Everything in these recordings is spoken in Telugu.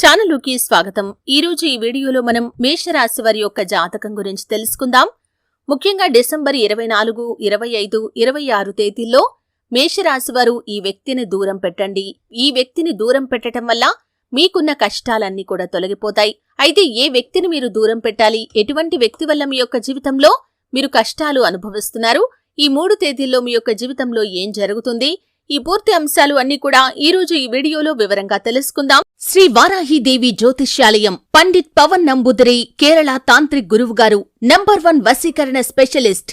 ఛానలుకి స్వాగతం. ఈ రోజు ఈ వీడియోలో మనం మేషరాశి వారి యొక్క జాతకం గురించి తెలుసుకుందాం. ముఖ్యంగా డిసెంబర్ ఇరవై నాలుగు ఇరవై ఐదు ఇరవై ఆరు తేదీల్లో మేషరాశి వారు ఈ వ్యక్తిని దూరం పెట్టండి. ఈ వ్యక్తిని దూరం పెట్టడం వల్ల మీకున్న కష్టాలన్నీ కూడా తొలగిపోతాయి. అయితే ఏ వ్యక్తిని మీరు దూరం పెట్టాలి? ఎటువంటి వ్యక్తి వల్ల మీ యొక్క జీవితంలో మీరు కష్టాలు అనుభవిస్తున్నారు? ఈ మూడు తేదీల్లో మీ యొక్క జీవితంలో ఏం జరుగుతుంది? ఈ పూర్తి అంశాలు అన్ని కూడా ఈ రోజు ఈ వీడియోలో వివరంగా తెలుసుకుందాం. శ్రీ వారాహిదేవి జ్యోతిష్యాలయం పండిత్ పవన్ నంబుదరి కేరళ తాంత్రిక్ గురువు గారు నంబర్ వన్ వశీకరణ స్పెషలిస్ట్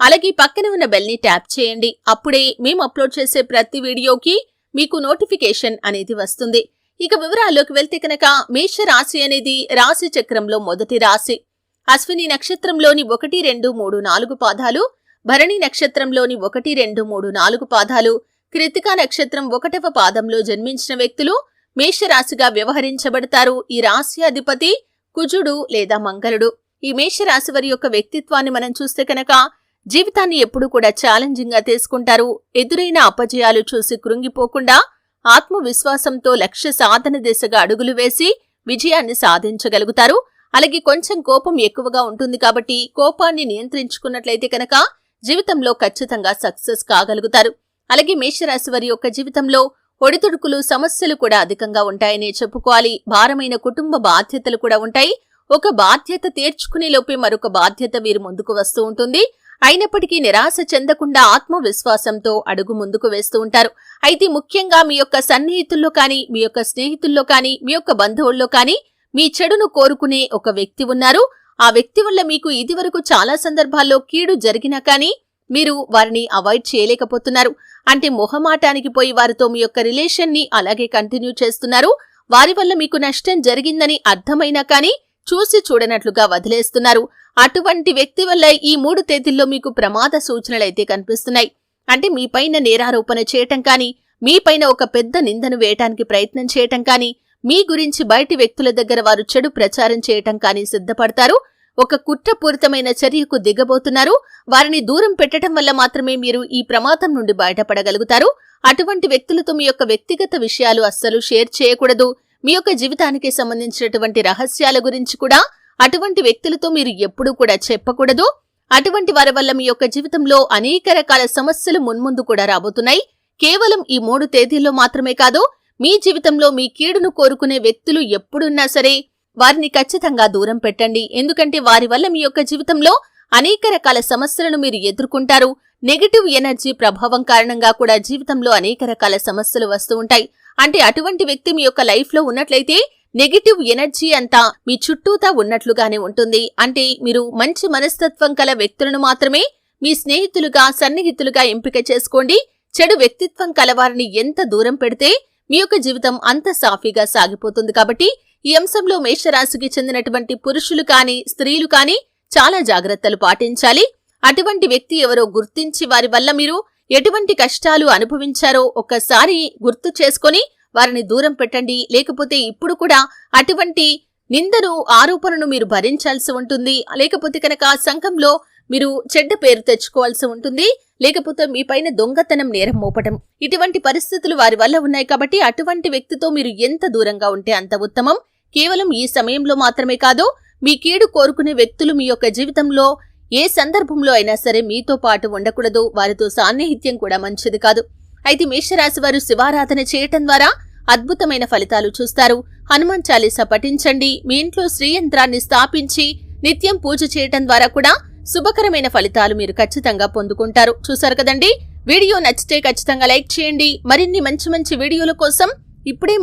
అలాగే పక్కన ఉన్న బెల్ని ట్యాప్ చేయండి. అప్పుడే మేము అప్లోడ్ చేసే ప్రతి వీడియోకి మీకు నోటిఫికేషన్ అనేది వస్తుంది. ఇక వివరాల్లోకి వెళ్తే కనుక మేష రాశి అనేది రాశి చక్రంలో మొదటి రాశి. అశ్విని నక్షత్రంలోని ఒకటి రెండు మూడు నాలుగు పాదాలు భరణి నక్షత్రంలోని ఒకటి రెండు మూడు నాలుగు పాదాలు కృతికా నక్షత్రం ఒకటవ పాదంలో జన్మించిన వ్యక్తులు మేషరాశిగా వ్యవహరించబడతారు. ఈ రాశి అధిపతి కుజుడు లేదా మంగళుడు. ఈ మేషరాశి వారి యొక్క వ్యక్తిత్వాన్ని మనం చూస్తే కనుక జీవితాన్ని ఎప్పుడూ కూడా ఛాలెంజింగ్గా తీసుకుంటారు. ఎదురైన అపజయాలు చూసి కృంగిపోకుండా ఆత్మవిశ్వాసంతో లక్ష్య సాధన దిశగా అడుగులు వేసి విజయాన్ని సాధించగలుగుతారు. అలాగే కొంచెం కోపం ఎక్కువగా ఉంటుంది కాబట్టి కోపాన్ని నియంత్రించుకున్నట్లయితే కనుక జీవితంలో ఖచ్చితంగా సక్సెస్ కాగలుగుతారు. అలాగే మేషరాశి వారి యొక్క జీవితంలో ఒడిదుడుకులు సమస్యలు కూడా అధికంగా ఉంటాయనే చెప్పుకోవాలి. భారమైన కుటుంబ బాధ్యతలు కూడా ఉంటాయి. ఒక బాధ్యత తీర్చుకునే లోపే మరొక బాధ్యత వీరు ముందుకు వస్తూ ఉంటుంది. అయినప్పటికీ నిరాశ చెందకుండా ఆత్మవిశ్వాసంతో అడుగు ముందుకు వేస్తూ ఉంటారు. అయితే ముఖ్యంగా మీ యొక్క సన్నిహితుల్లో కానీ మీ యొక్క స్నేహితుల్లో కానీ మీ యొక్క బంధువుల్లో కానీ మీ చెడును కోరుకునే ఒక వ్యక్తి ఉన్నారు. ఆ వ్యక్తి వల్ల మీకు ఇదివరకు చాలా సందర్భాల్లో కీడు జరిగినా కానీ మీరు వారిని అవాయిడ్ చేయలేకపోతున్నారు. అంటే మొహమాటానికి పోయి వారితో మీ యొక్క రిలేషన్ని అలాగే కంటిన్యూ చేస్తున్నారు. వారి వల్ల మీకు నష్టం జరిగిందని అర్థమైనా కానీ చూసి చూడనట్లుగా వదిలేస్తున్నారు. అటువంటి వ్యక్తి వల్ల ఈ మూడు తేదీల్లో మీకు ప్రమాద సూచనలైతే కనిపిస్తున్నాయి. అంటే మీపైన నేరారోపణ చేయటం కానీ మీపైన ఒక పెద్ద నిందను వేయటానికి ప్రయత్నం చేయటం కానీ మీ గురించి బయటి వ్యక్తుల దగ్గర వారు చెడు ప్రచారం చేయటం కానీ సిద్ధపడతారు. ఒక కుట్రపూరితమైన చర్యకు దిగబోతున్నారు. వారిని దూరం పెట్టడం వల్ల మాత్రమే మీరు ఈ ప్రమాదం నుండి బయటపడగలుగుతారు. అటువంటి వ్యక్తులతో మీ యొక్క వ్యక్తిగత విషయాలు అస్సలు షేర్ చేయకూడదు. మీ యొక్క జీవితానికి సంబంధించినటువంటి రహస్యాల గురించి కూడా అటువంటి వ్యక్తులతో మీరు ఎప్పుడూ కూడా చెప్పకూడదు. అటువంటి వారి వల్ల మీ యొక్క జీవితంలో అనేక రకాల సమస్యలు మున్ముందు కూడా రాబోతున్నాయి. కేవలం ఈ మూడు తేదీల్లో మాత్రమే కాదు మీ జీవితంలో మీ కీడును కోరుకునే వ్యక్తులు ఎప్పుడున్నా సరే వారిని ఖచ్చితంగా దూరం పెట్టండి. ఎందుకంటే వారి వల్ల మీ యొక్క జీవితంలో అనేక రకాల సమస్యలను మీరు ఎదుర్కొంటారు. నెగటివ్ ఎనర్జీ ప్రభావం కారణంగా కూడా జీవితంలో అనేక రకాల సమస్యలు వస్తూ ఉంటాయి. అంటే అటువంటి వ్యక్తి మీ యొక్క లైఫ్లో ఉన్నట్లయితే నెగిటివ్ ఎనర్జీ అంతా మీ చుట్టూతా ఉన్నట్లుగానే ఉంటుంది. అంటే మీరు మంచి మనస్తత్వం కల వ్యక్తులను మాత్రమే మీ స్నేహితులుగా సన్నిహితులుగా ఎంపిక చేసుకోండి. చెడు వ్యక్తిత్వం కలవారిని ఎంత దూరం పెడితే మీ యొక్క జీవితం అంత సాఫీగా సాగిపోతుంది. కాబట్టి ఈ అంశంలో మేషరాశికి చెందినటువంటి పురుషులు కాని స్త్రీలు కాని చాలా జాగ్రత్తలు పాటించాలి. అటువంటి వ్యక్తి ఎవరో గుర్తించి వారి వల్ల మీరు ఎటువంటి కష్టాలు అనుభవించారో ఒక్కసారి గుర్తు చేసుకొని వారిని దూరం పెట్టండి. లేకపోతే ఇప్పుడు కూడా అటువంటి నిందను ఆరోపణను మీరు భరించాల్సి ఉంటుంది. లేకపోతే కనుక సంఘంలో మీరు చెడ్డ పేరు తెచ్చుకోవాల్సి ఉంటుంది. లేకపోతే మీ పైన దొంగతనం నేరం మోపటం. ఇటువంటి పరిస్థితులు వారి వల్ల ఉన్నాయి కాబట్టి అటువంటి వ్యక్తితో మీరు ఎంత దూరంగా ఉంటే అంత ఉత్తమం. కేవలం ఈ సమయంలో మాత్రమే కాదు మీ కీడు కోరుకునే వ్యక్తులు మీ యొక్క జీవితంలో ఏ సందర్భంలో అయినా సరే మీతో పాటు ఉండకూడదు. వారితో సాన్నిహిత్యం కూడా మంచిది కాదు. అయితే మేషరాశి వారు శివారాధన చేయటం ద్వారా అద్భుతమైన ఫలితాలు చూస్తారు. హనుమాన్ చాలీసా పఠించండి. మీ ఇంట్లో శ్రీయంత్రాన్ని స్థాపించి నిత్యం పూజ చేయటం ద్వారా కూడా శుభకరమైన ఫలితాలు మీరు ఖచ్చితంగా పొందుకుంటారు. చూసారు కదండి? వీడియో నచ్చితే ఖచ్చితంగా లైక్ చేయండి. మరిన్ని మంచి మంచి వీడియోల కోసం ఇప్పుడే